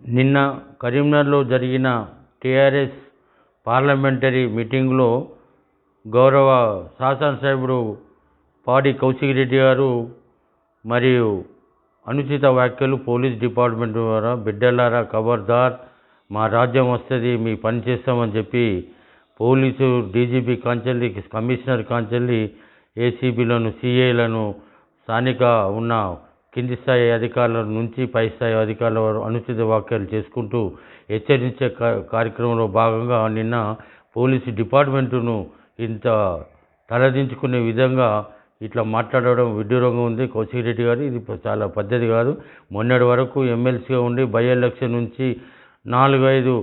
నిన్న కరీంనగర్లో జరిగిన టీఆర్ఎస్ పార్లమెంటరీ మీటింగ్లో గౌరవ శాసనసభ్యుడు పాడి కౌశిక్ రెడ్డి గారు మరియు అనుచిత వ్యాఖ్యలు పోలీస్ డిపార్ట్మెంట్ ద్వారా బిడ్డలారా ఖబర్దార్ మా రాజ్యం వస్తుంది మీ పని చేస్తామని చెప్పి పోలీసు డీజీపీ కాంచెల్లి కమిషనర్ కాంచెల్లి ఏసీబీలను సిఐలను స్థానిక ఉన్న కింది స్థాయి అధికారుల నుంచి పై స్థాయి అధికారుల వారు అనుచిత వ్యాఖ్యలు చేసుకుంటూ హెచ్చరించే కార్యక్రమంలో భాగంగా నిన్న పోలీసు డిపార్ట్మెంటును ఇంత తలదించుకునే విధంగా ఇట్లా మాట్లాడడం విడ్డూరంగా ఉంది. కౌశిక్ రెడ్డి గారు ఇది చాలా పద్ధతి కాదు. మొన్నటి వరకు ఎమ్మెల్సీగా ఉండి బై ఎలక్షన్ నుంచి నాలుగు ఐదు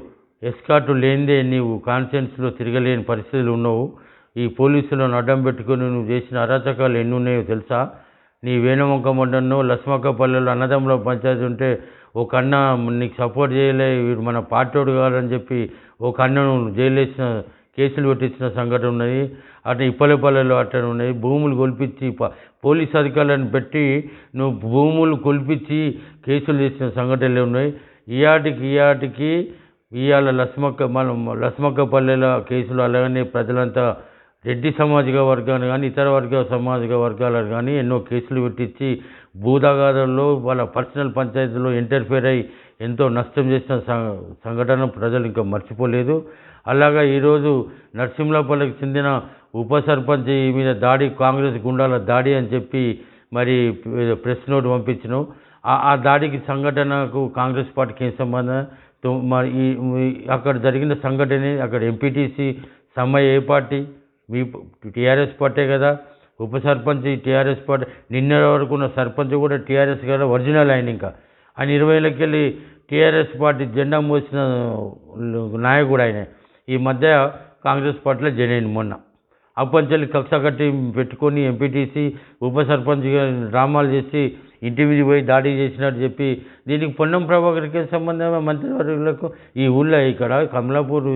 ఎస్కార్టు లేనిదే నీవు కాన్ఫిడెన్స్లో తిరగలేని పరిస్థితులు ఉన్నావు. ఈ పోలీసులను అడ్డం పెట్టుకుని నువ్వు చేసిన అరాచకాలు ఎన్ని ఉన్నాయో తెలుసా? నీ వేణువంక మండన్నో లస్మక్కపల్లెలో అన్నదమ్ముల పంచాయతీ ఉంటే ఒక అన్న నీకు సపోర్ట్ చేయలే వీడు మన పార్టోడు కాదని చెప్పి ఒక అన్నను జైలు వేసిన కేసులు పెట్టించిన సంఘటన ఉన్నది. అటు ఇప్పలపల్లెలో అట్లా ఉన్నాయి భూములు కొల్పించి పోలీస్ అధికారులను పెట్టి నువ్వు భూములు కొల్పించి కేసులు చేసిన సంఘటనలు ఉన్నాయి. ఈయాటికి ఈయాటికి ఇవాళ లస్మక్క మనం లస్మక్కపల్లెల కేసులు అలాగనే ప్రజలంతా రెడ్డి సామాజిక వర్గాన్ని కానీ ఇతర వర్గ సామాజిక వర్గాలను కానీ ఎన్నో కేసులు పెట్టించి భూదాగాదంలో వాళ్ళ పర్సనల్ పంచాయతీలో ఇంటర్ఫేర్ అయ్యి ఎంతో నష్టం చేసిన సంఘటన ప్రజలు ఇంకా మర్చిపోలేదు. అలాగా ఈరోజు నరసింహపల్లికి చెందిన ఉప సర్పంచ్ మీద దాడి కాంగ్రెస్ గుండాల దాడి అని చెప్పి మరి ప్రెస్ నోట్ పంపించినాం. ఆ- దాడికి సంఘటనకు కాంగ్రెస్ పార్టీకి ఏం సంబంధం? మరి ఈ అక్కడ జరిగిన సంఘటన అక్కడ ఎంపీటీసీ సమ్మె ఏ పార్టీ? మీ టీఆర్ఎస్ పార్టీ కదా ఉప సర్పంచ్ టీఆర్ఎస్ పార్టీ నిన్న వరకు ఉన్న సర్పంచ్ కూడా టీఆర్ఎస్ కదా ఒరిజినల్ ఆయన ఇంకా. ఆయన ఇరవై వెళ్ళి టీఆర్ఎస్ పార్టీ జెండా మోసిన నాయకుడు ఆయన. ఈ మధ్య కాంగ్రెస్ పార్టీలో జాయిన్ మొన్న. అప్పంచలి కక్ష కట్టి పెట్టుకొని ఎంపీటీసీ ఉప సర్పంచ్గా డ్రామాలు చేసి ఇంటి మీద పోయి దాడి చేసినట్టు చెప్పి దీనికి పొన్నం ప్రభాకర్కి సంబంధం? మంత్రివర్గులకు ఈ ఊళ్ళో ఇక్కడ కమలాపూర్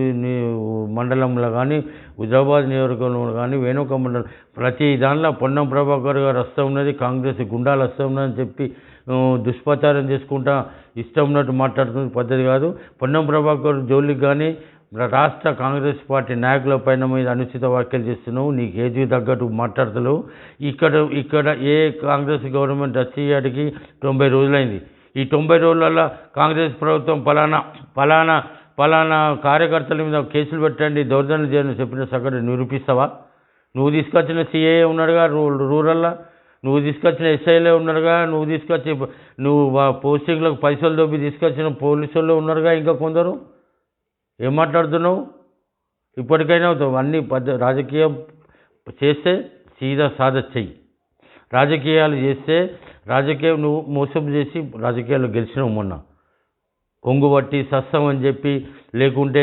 మండలంలో కానీ హుజాబాద్ నియోజకవర్గంలో కానీ వేణుక మండలం ప్రతి దానిలో పొన్నం ప్రభాకర్ గారు వస్తూ ఉన్నది కాంగ్రెస్ గుండాలు వస్తూ ఉన్నదని చెప్పి దుష్ప్రచారం చేసుకుంటా ఇష్టం ఉన్నట్టు మాట్లాడుతున్న పద్ధతి కాదు. పొన్నం ప్రభాకర్ జోలికి కానీ రాష్ట్ర కాంగ్రెస్ పార్టీ నాయకుల పైన మీద అనుచిత వ్యాఖ్యలు చేస్తున్నావు. నీకు ఏది తగ్గట్టు మాట్లాడతలేవు ఇక్కడ ఇక్కడ ఏ కాంగ్రెస్ గవర్నమెంట్ వచ్చేటికి తొంభై రోజులైంది. ఈ తొంభై రోజులలో కాంగ్రెస్ ప్రభుత్వం ఫలానా ఫలానా ఫలానా కార్యకర్తల మీద కేసులు పెట్టండి దౌర్జన్యం చేయాలని చెప్పిన సగటు నిరూపిస్తావా? నువ్వు తీసుకొచ్చిన సిఏ ఉన్నాడుగా రూ రూరల్లో? నువ్వు తీసుకొచ్చిన ఎస్ఐలే ఉన్నారుగా నువ్వు తీసుకొచ్చి నువ్వు పోస్టింగ్లకు పైసలు దొబ్బి తీసుకొచ్చిన పోలీసుల్లో ఉన్నారుగా ఇంకా కొందరు? ఏం మాట్లాడుతున్నావు? ఇప్పటికైనా అవుతావు అన్ని పద్ధ రాజకీయం చేస్తే సీదా సాధ చెయ్యి. రాజకీయాలు చేస్తే రాజకీయం నువ్వు మోసం చేసి రాజకీయాల్లో గెలిచినావు మొన్న. కొంగుబట్టి సస్తామని చెప్పి లేకుంటే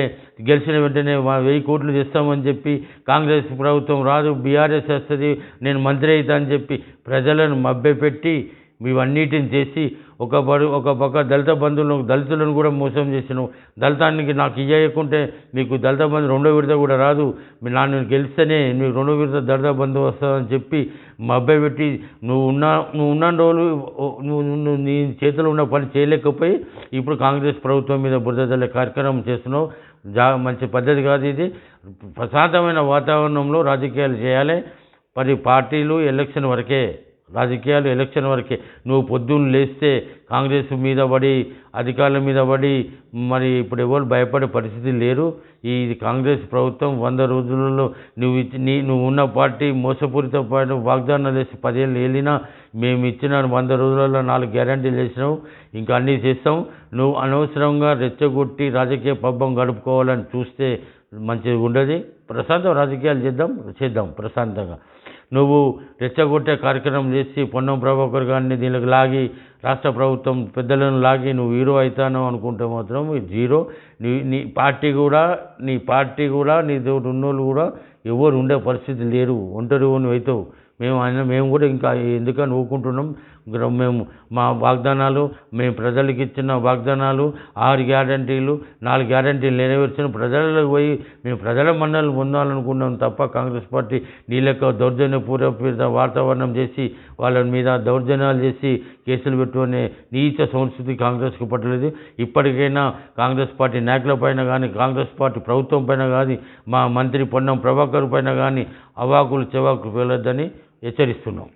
గెలిచిన వెంటనే వెయ్యి కోట్లు తెస్తామని చెప్పి కాంగ్రెస్ ప్రభుత్వం రాదు బీఆర్ఎస్ వస్తుంది నేను మంత్రి అవుతా అని చెప్పి ప్రజలను మభ్యపెట్టి ఇవన్నిటిని చేసి ఒక బడు ఒక పక్క దళిత బంధువులను దళితులను కూడా మోసం చేసినావు. దళితానికి నాకు ఇయ్యకుంటే మీకు దళిత బంధు రెండో విడత కూడా రాదు. మీ నాన్న గెలిస్తేనే నీకు రెండో విడత దళిత బంధు వస్తుందని చెప్పి మభ్యపెట్టి నువ్వు ఉన్న నువ్వు ఉన్న రోజులు నువ్వు నువ్వు నీ చేతిలో ఉన్న పని చేయలేకపోయి ఇప్పుడు కాంగ్రెస్ ప్రభుత్వం మీద బురద కార్యక్రమం చేస్తున్నావు. జా మంచి పద్ధతి కాదు ఇది. ప్రశాంతమైన వాతావరణంలో రాజకీయాలు చేయాలి. మరి పార్టీలు ఎలక్షన్ వరకే. రాజకీయాలు ఎలక్షన్ వరకే. నువ్వు పొద్దున్న లేస్తే కాంగ్రెస్ మీద పడి అధికారుల మీద పడి మరి ఇప్పుడు ఎవరు భయపడే పరిస్థితి లేరు. ఈ కాంగ్రెస్ ప్రభుత్వం వంద రోజులలో నువ్వు ఇచ్చి నీ నువ్వు ఉన్న పార్టీ మోసపూరిత పార్టీ వాగ్దానాలు వేసి పదేళ్ళు వెళ్ళినా మేము ఇచ్చిన వంద రోజులలో నాలుగు గ్యారంటీలు వేసినావు. ఇంకా అన్నీ చేస్తాం. నువ్వు అనవసరంగా రెచ్చగొట్టి రాజకీయ పబ్బం గడుపుకోవాలని చూస్తే మంచిగా ఉండదు. ప్రశాంతం రాజకీయాలు చేద్దాం చేద్దాం ప్రశాంతంగా. నువ్వు రెచ్చగొట్టే కార్యక్రమం చేసి పొన్నం ప్రభాకర్ గారిని దీనికి లాగి రాష్ట్ర ప్రభుత్వం పెద్దలను లాగి నువ్వు హీరో అవుతాను అనుకుంటే మాత్రం జీరో. నీ నీ పార్టీ కూడా నీ పార్టీ కూడా నీ తోటి ఉన్నోళ్ళు కూడా ఎవరు ఉండే పరిస్థితి లేరు. ఒంటరి నువ్వు అవుతావు మేము ఆయన మేము కూడా ఇంకా ఎందుకని ఊరుకుంటున్నాం మేము మా వాగ్దానాలు మేము ప్రజలకు ఇచ్చిన వాగ్దానాలు ఆరు గ్యారంటీలు నాలుగు గ్యారంటీలు నెరవేర్చిన ప్రజలకు పోయి మేము ప్రజల మన్నలు పొందాలనుకున్నాం తప్ప కాంగ్రెస్ పార్టీ నీళ్ళక లెక్క దౌర్జన్యపూర్వక వాతావరణం చేసి వాళ్ళ మీద దౌర్జన్యాలు చేసి కేసులు పెట్టుకునే నీచ సంస్కృతి కాంగ్రెస్కు పట్టలేదు. ఇప్పటికైనా కాంగ్రెస్ పార్టీ నాయకుల పైన కానీ కాంగ్రెస్ పార్టీ ప్రభుత్వం పైన కానీ మా మంత్రి పొన్నం ప్రభాకర్ పైన కానీ అవాకులు చెవాకులు వెళ్ళొద్దని హెచ్చరిస్తున్నాం.